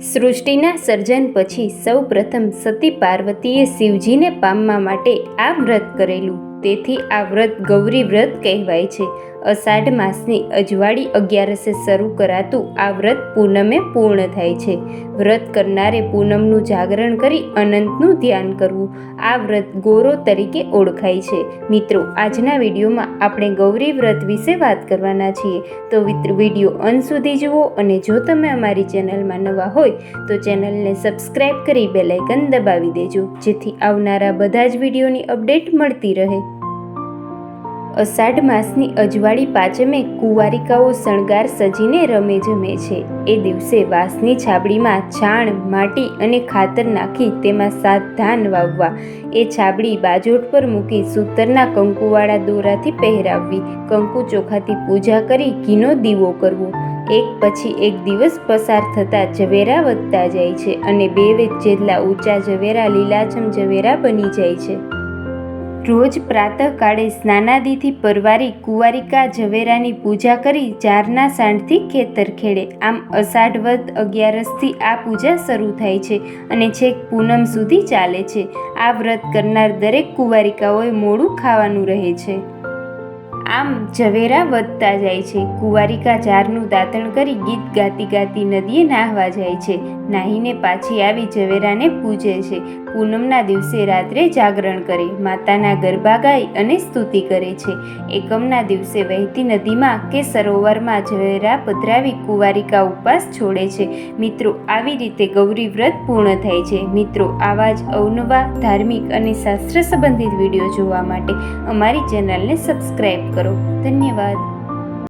સૃષ્ટિના સર્જન પછી સૌ પ્રથમ સતી પાર્વતીએ શિવજીને પામવા માટે આ વ્રત કરેલું. તેથી આ વ્રત ગૌરી વ્રત કહેવાય છે. અષાઢ માસની અજવાળી અગિયારસે શરૂ કરાતું આ વ્રત પૂનમે પૂર્ણ થાય છે. વ્રત કરનારે પૂનમનું જાગરણ કરી અનંતનું ધ્યાન કરવું આ વ્રત ગોરો તરીકે ઓળખાય છે. મિત્રો, આજના વિડીયોમાં આપણે ગૌરી વ્રત વિશે વાત કરવાના છીએ. તો વીડિયો અંત સુધી જુઓ અને જો તમે અમારી ચેનલમાં નવા હોય, તો ચેનલને સબસ્ક્રાઈબ કરી બેલાઇકન દબાવી દેજો. જેથી આવનારા બધા જ વિડીયોની અપડેટ મળતી રહે. અષાઢ માસની અજવાળી પાંચમે કુંવારિકાઓ શણગાર સજીને રમે જમે છે. એ દિવસે વાંસની છાબડીમાં છાણ, માટી અને ખાતર નાખી તેમાં સાત ધાન વાવવા. એ છાબડી બાજોટ પર મૂકી સૂતરના કંકુવાળા દોરાથી પહેરાવવી. કંકુ ચોખાથી પૂજા કરી ઘીનો દીવો કરવો. એક પછી એક દિવસ પસાર થતાં ઝવેરા વધતા જાય છે અને બે વેદ જેટલા ઊંચા ઝવેરા લીલાછમ ઝવેરા બની જાય છે. રોજ પ્રાતઃકાળે સ્નાનાદિથી પરવારી કુંવારિકા ઝવેરાની પૂજા કરી ચારના સાંઢથી ખેતર ખેડે. આમ અષાઢ વદ અગિયારસથી આ પૂજા શરૂ થાય છે અને છેક પૂનમ સુધી ચાલે છે. આ વ્રત કરનાર દરેક કુંવારિકાઓએ મોડું ખાવાનું રહે છે. આમ ઝવેરા વધતા જાય છે. કુંવારિકા ઝારનું દાંતણ કરી ગીત ગાતી ગાતી નદીએ નાહવા જાય છે. નાહીને પાછી આવી ઝવેરાને પૂજે છે. પૂનમના દિવસે રાત્રે જાગરણ કરે, માતાના ગરબા ગાય અને સ્તુતિ કરે છે. એકમના દિવસે વહેતી નદીમાં કે સરોવરમાં જવેરા પધરાવી, કુંવારિકા ઉપવાસ છોડે છે. મિત્રો, આવી રીતે ગૌરી વ્રત પૂર્ણ થાય છે. મિત્રો, આવા જ અવનવા ધાર્મિક અને શાસ્ત્ર સંબંધિત વીડિયો જોવા માટે અમારી ચેનલને સબસ્ક્રાઈબ કરો. ધન્યવાદ.